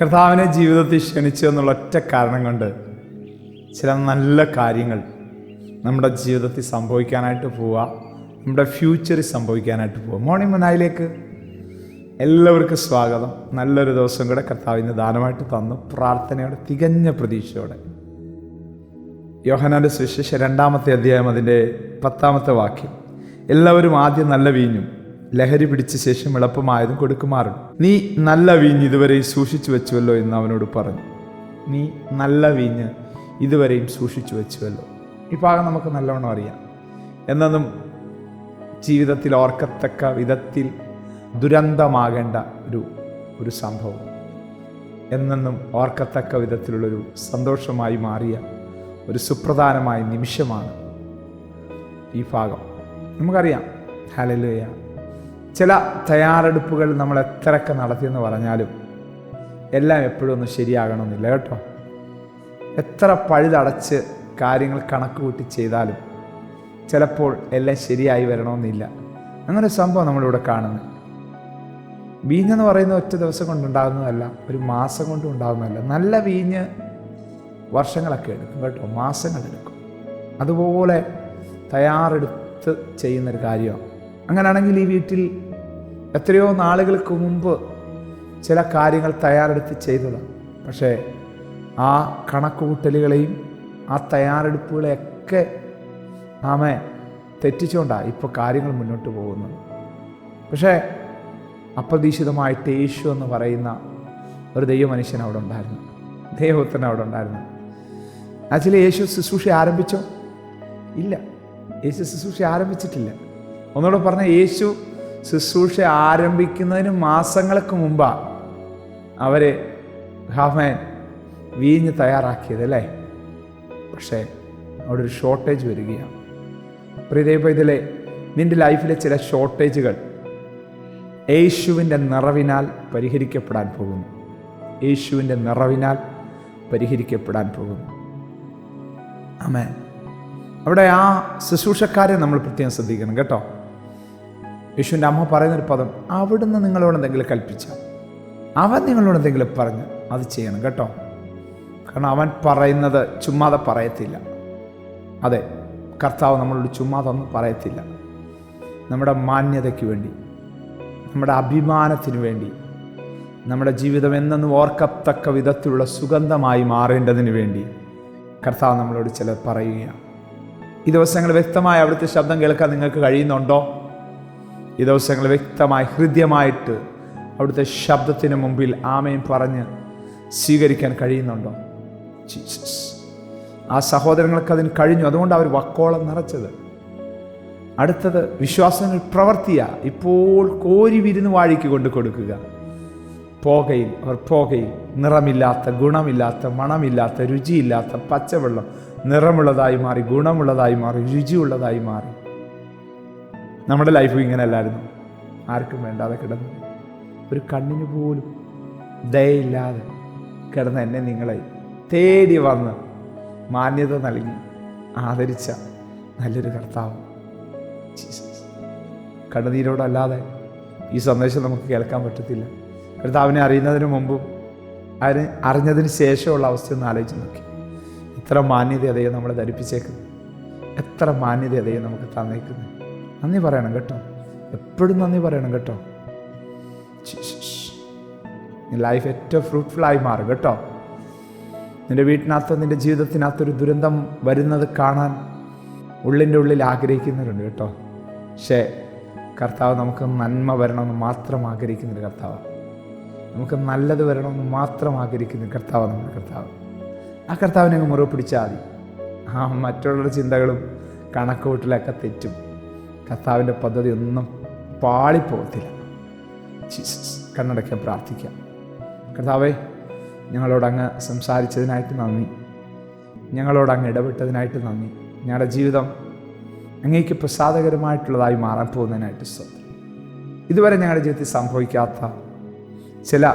കർത്താവിനെ ജീവിതത്തിൽ ക്ഷണിച്ചു എന്നുള്ള ഒറ്റ കാരണം കൊണ്ട് ചില നല്ല കാര്യങ്ങൾ നമ്മുടെ ജീവിതത്തിൽ സംഭവിക്കാനായിട്ട് പോവുക നമ്മുടെ ഫ്യൂച്ചറിൽ സംഭവിക്കാനായിട്ട് പോവുക. മോർണിംഗ് മനായിലേക്ക് എല്ലാവർക്കും സ്വാഗതം. നല്ലൊരു ദിവസം കൂടെ കർത്താവിന് ദാനമായിട്ട് തന്നു. പ്രാർത്ഥനയോടെ തികഞ്ഞ പ്രതീക്ഷയോടെ. യോഹനാന്റെ സുവിശേഷ രണ്ടാമത്തെ അധ്യായം അതിന്റെ പത്താമത്തെ വാക്യം. എല്ലാവരും ആദ്യം നല്ല വീഞ്ഞും. ലഹരി പിടിച്ച ശേഷം എളുപ്പമായതും കൊടുക്കുമാറും. നീ നല്ല വീഞ്ഞ് ഇതുവരെയും സൂക്ഷിച്ചു വെച്ചുവല്ലോ എന്ന് അവനോട് പറഞ്ഞു. നീ നല്ല വീഞ്ഞ് ഇതുവരെയും സൂക്ഷിച്ചു വെച്ചുവല്ലോ. ഈ ഭാഗം നമുക്ക് നല്ലവണ്ണം അറിയാം. എന്നതും ജീവിതത്തിൽ ഓർക്കത്തക്ക വിധത്തിൽ ദുരന്തമാകേണ്ട ഒരു ഒരു സംഭവം. എന്നെന്നും ഓർക്കത്തക്ക വിധത്തിലുള്ളൊരു സന്തോഷമായി മാറിയ ഒരു സുപ്രധാനമായ നിമിഷമാണ് ഈ ഭാഗം. നമുക്കറിയാം. ഹലലുയ ചില തയ്യാറെടുപ്പുകൾ നമ്മൾ എത്രയൊക്കെ നടത്തിയെന്ന് പറഞ്ഞാലും എല്ലാം എപ്പോഴും ഒന്നും ശരിയാകണമെന്നില്ല കേട്ടോ. എത്ര പഴുതടച്ച് കാര്യങ്ങൾ കണക്ക് കൂട്ടി ചെയ്താലും ചിലപ്പോൾ എല്ലാം ശരിയായി വരണമെന്നില്ല. അങ്ങനെ സംഭവം നമ്മളിവിടെ കാണുന്നത് വീഞ്ഞെന്ന് പറയുന്ന ഒറ്റ ദിവസം കൊണ്ടുണ്ടാകുന്നതല്ല ഒരു മാസം കൊണ്ടും ഉണ്ടാകുന്നതല്ല. നല്ല വീഞ്ഞ് വർഷങ്ങളൊക്കെ എടുക്കും കേട്ടോ മാസങ്ങളെടുക്കും അതുപോലെ തയ്യാറെടുത്ത് ചെയ്യുന്നൊരു കാര്യമാണ്. അങ്ങനെയാണെങ്കിൽ ഈ വീട്ടിൽ എത്രയോ നാളുകൾക്ക് മുമ്പ് ചില കാര്യങ്ങൾ തയ്യാറെടുത്ത് ചെയ്തതാണ് പക്ഷേ ആ കണക്കുകൂട്ടലുകളെയും ആ തയ്യാറെടുപ്പുകളെയൊക്കെ ആമെ തെറ്റിച്ചുകൊണ്ടാണ് ഇപ്പോൾ കാര്യങ്ങൾ മുന്നോട്ട് പോകുന്നത്. പക്ഷേ അപ്രതീക്ഷിതമായിട്ട് യേശു എന്ന് പറയുന്ന ഒരു ദൈവമനുഷ്യൻ അവിടെ ഉണ്ടായിരുന്നു. ദൈവത്തിന് അവിടെ ഉണ്ടായിരുന്നു. ആക്ച്വലി യേശു ശുശ്രൂഷ ആരംഭിച്ചോ? ഇല്ല. യേശു ശുശ്രൂഷ ആരംഭിച്ചിട്ടില്ല. ഒന്നുകൂടെ പറഞ്ഞാൽ യേശു ശുശ്രൂഷ ആരംഭിക്കുന്നതിന് മാസങ്ങൾക്ക് മുമ്പാണ് അവരെ ഹാഫാൻ വീഞ്ഞ് തയ്യാറാക്കിയത് അല്ലേ? പക്ഷേ അവിടെ ഒരു ഷോർട്ടേജ് വരികയാണ് പ്രിയദേവ ഇതിലെ നിന്റെ ലൈഫിലെ ചില ഷോർട്ടേജുകൾ യേശുവിന്റെ നിറവിനാൽ പരിഹരിക്കപ്പെടാൻ പോകുന്നു. യേശുവിന്റെ നിറവിനാൽ പരിഹരിക്കപ്പെടാൻ പോകുന്നു. ആമേ അവിടെ ആ ശുശ്രൂഷക്കാരെ നമ്മൾ പ്രത്യേകം ശ്രദ്ധിക്കണം കേട്ടോ. യേശുവിന്റെ അമ്മ പറയുന്നൊരു പദം അവിടുന്ന് നിങ്ങളോട് എന്തെങ്കിലും കൽപ്പിച്ച. അവൻ നിങ്ങളോട് എന്തെങ്കിലും പറഞ്ഞ് അത് ചെയ്യണം കേട്ടോ. കാരണം അവൻ പറയുന്നത് ചുമ്മാതെ പറയത്തില്ല. അതെ കർത്താവ് നമ്മളോട് ചുമ്മാതൊന്നും പറയത്തില്ല. നമ്മുടെ മാന്യതയ്ക്ക് വേണ്ടി നമ്മുടെ അഭിമാനത്തിന് വേണ്ടി നമ്മുടെ ജീവിതം എന്നെന്നും ഓർക്കത്തക്ക വിധത്തിലുള്ള സുഗന്ധമായി മാറേണ്ടതിന് വേണ്ടി കർത്താവ് നമ്മളോട് ചിലർ പറയുകയാണ്. ഈ ദിവസങ്ങൾ വ്യക്തമായി അവിടുത്തെ ശബ്ദം കേൾക്കാൻ നിങ്ങൾക്ക് കഴിയുന്നുണ്ടോ? ഈ ദിവസങ്ങൾ വ്യക്തമായി ഹൃദ്യമായിട്ട് അവിടുത്തെ ശബ്ദത്തിന് മുമ്പിൽ ആമയും പറഞ്ഞ് സ്വീകരിക്കാൻ കഴിയുന്നുണ്ടോ? ജീസസ്. ആ സഹോദരങ്ങൾക്ക് അതിന് കഴിഞ്ഞു. അതുകൊണ്ട് അവർ വക്കോളം നിറച്ചത്. അടുത്തത് വിശ്വാസങ്ങൾ പ്രവർത്തിയ ഇപ്പോൾ കോരി വിരുന്ന് വാഴിക്ക് കൊണ്ട് കൊടുക്കുക. പോകയിൽ അവർ പോകയിൽ നിറമില്ലാത്ത ഗുണമില്ലാത്ത മണമില്ലാത്ത രുചിയില്ലാത്ത പച്ചവെള്ളം നിറമുള്ളതായി മാറി ഗുണമുള്ളതായി മാറി രുചിയുള്ളതായി മാറി. നമ്മുടെ ലൈഫ് ഇങ്ങനെ അല്ലായിരുന്നു ആർക്കും വേണ്ടാതെ കിടന്നു. ഒരു കണ്ണിന് പോലും ദയയില്ലാതെ കിടന്ന എന്നെ നിങ്ങളെ തേടി വന്ന് മാന്യത നൽകി ആദരിച്ച നല്ലൊരു കർത്താവ്. കണ്ണുനീരോടല്ലാതെ ഈ സന്ദേശം നമുക്ക് കേൾക്കാൻ പറ്റത്തില്ല. കർത്താവിനെ അറിയുന്നതിന് മുമ്പും അതിന് അറിഞ്ഞതിന് ശേഷമുള്ള അവസ്ഥ ഒന്ന് ആലോചിച്ച് നോക്കി. എത്ര മാന്യത അതേ നമ്മളെ ധരിപ്പിച്ചേക്കുന്നു എത്ര മാന്യത അതേ നമുക്ക് തന്നേക്കുന്നത്. നന്ദി പറയണം കേട്ടോ. എപ്പോഴും നന്ദി പറയണം കേട്ടോ. ലൈഫ് ഏറ്റവും ഫ്രൂട്ട്ഫുള്ളായി മാറും കേട്ടോ. നിന്റെ വീട്ടിനകത്ത് നിന്റെ ജീവിതത്തിനകത്തൊരു ദുരന്തം വരുന്നത് കാണാൻ ഉള്ളിന്റെ ഉള്ളിൽ ആഗ്രഹിക്കുന്നവരുണ്ട് കേട്ടോ. പക്ഷേ കർത്താവ് നമുക്ക് നന്മ വരണമെന്ന് മാത്രം ആഗ്രഹിക്കുന്നൊരു കർത്താവ്. നമുക്ക് നല്ലത് വരണമെന്ന് മാത്രം ആഗ്രഹിക്കുന്ന കർത്താവ് നമ്മുടെ കർത്താവ്. ആ കർത്താവിനെ അങ്ങ് മുറിവ് പിടിച്ചാൽ മതി. ആ മറ്റുള്ളവരുടെ ചിന്തകളും കണക്കുകൂട്ടലൊക്കെ തെറ്റും. കർത്താവിന്റെ പദ്ധതി ഒന്നും പാളിപ്പോകത്തില്ല. ജീസസ് കണ്ണടയ്ക്കാൻ പ്രാർത്ഥിക്കാം. കർത്താവേ ഞങ്ങളോട് അങ്ങ് സംസാരിച്ചതിനായിട്ട് നന്ദി. ഞങ്ങളോട് അങ്ങ് ഇടപെട്ടതിനായിട്ട് നന്ദി. ഞങ്ങളുടെ ജീവിതം അങ്ങേക്ക് പ്രസാദകരമായിട്ടുള്ളതായി മാറാൻ പോകുന്നതിനായിട്ട് സ്വന്തം ഇതുവരെ ഞങ്ങളുടെ ജീവിതത്തിൽ സംഭവിക്കാത്ത ചില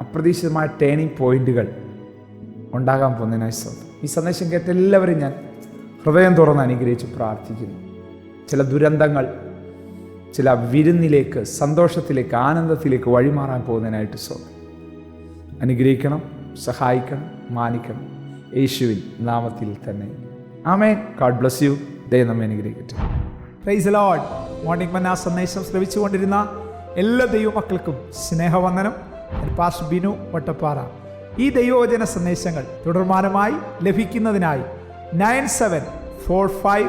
അപ്രതീക്ഷിതമായ ടേണിംഗ് പോയിന്റുകൾ ഉണ്ടാകാൻ പോകുന്നതിനായി സ്വന്തം ഈ സന്ദേശം കേട്ട എല്ലാവരും ഞാൻ ഹൃദയം തുറന്ന് അനുഗ്രഹിച്ച് പ്രാർത്ഥിക്കുന്നു. ചില ദുരന്തങ്ങൾ ചില വിരുന്നിലേക്ക് സന്തോഷത്തിലേക്ക് ആനന്ദത്തിലേക്ക് വഴിമാറാൻ പോകുന്നതിനായിട്ട് സ്വാമി അനുഗ്രഹിക്കണം സഹായിക്കണം മാനിക്കണം. യേശുവിൻ നാമത്തിൽ തന്നെ. ആമേ ഗാഡ് ബ്ലസ് യു ദൈവം നമ്മെ അനുഗ്രഹിക്കട്ടെ. പ്രൈസ് ലോഡ് മോർണിംഗ് മന്ന സന്ദേശം ശ്രമിച്ചുകൊണ്ടിരുന്ന എല്ലാ ദൈവമക്കൾക്കും സ്നേഹവന്ദനം. പാസ് ബിനു വട്ടപ്പാറ. ഈ ദൈവവചന സന്ദേശങ്ങൾ തുടർമാനമായി ലഭിക്കുന്നതിനായി nine seven four five